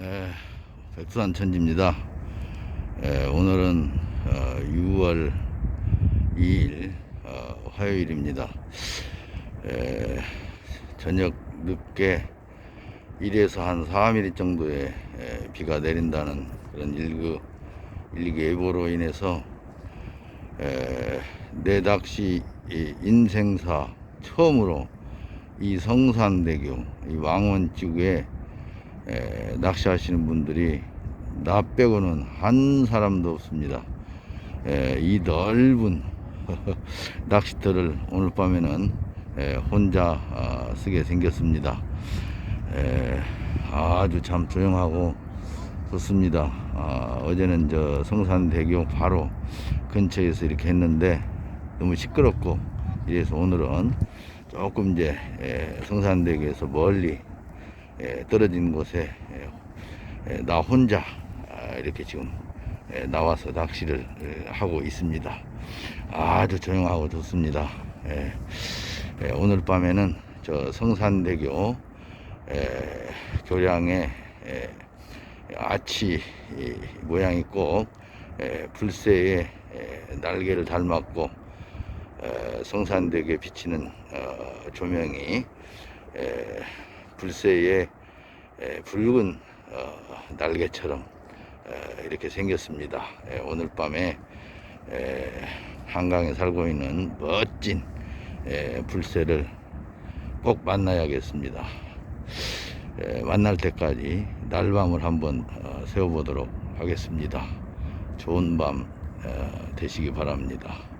에, 백두산 천지입니다. 에, 오늘은 어, 6월 2일 어, 화요일입니다. 에, 저녁 늦게 1에서 한 4mm 정도의 에, 비가 내린다는 그런 일그 일기 예보로 인해서 에, 내 낚시 이 인생사 처음으로 이 성산대교 이 왕원지구에 에, 낚시하시는 분들이 나 빼고는 한 사람도 없습니다. 에, 이 넓은 낚시터를 오늘 밤에는 에, 혼자 아, 쓰게 생겼습니다. 에, 아주 참 조용하고 좋습니다. 아, 어제는 저 성산대교 바로 근처에서 이렇게 했는데 너무 시끄럽고 이래서 오늘은 조금 이제 에, 성산대교에서 멀리 에, 떨어진 곳에 에, 에, 나 혼자 아, 이렇게 지금 에, 나와서 낚시를 에, 하고 있습니다. 아주 조용하고 좋습니다. 오늘 밤에는 저 성산대교 에, 교량에 에, 아치 이, 모양이 꼭 에, 불새의 에, 날개를 닮았고 에, 성산대교에 비치는 어, 조명이 에, 불새의 에, 붉은 어, 날개처럼 에, 이렇게 생겼습니다. 에, 오늘 밤에 에, 한강에 살고 있는 멋진 에, 불새를 꼭 만나야겠습니다. 에, 만날 때까지 날밤을 한번 어, 세워보도록 하겠습니다. 좋은 밤 어, 되시기 바랍니다.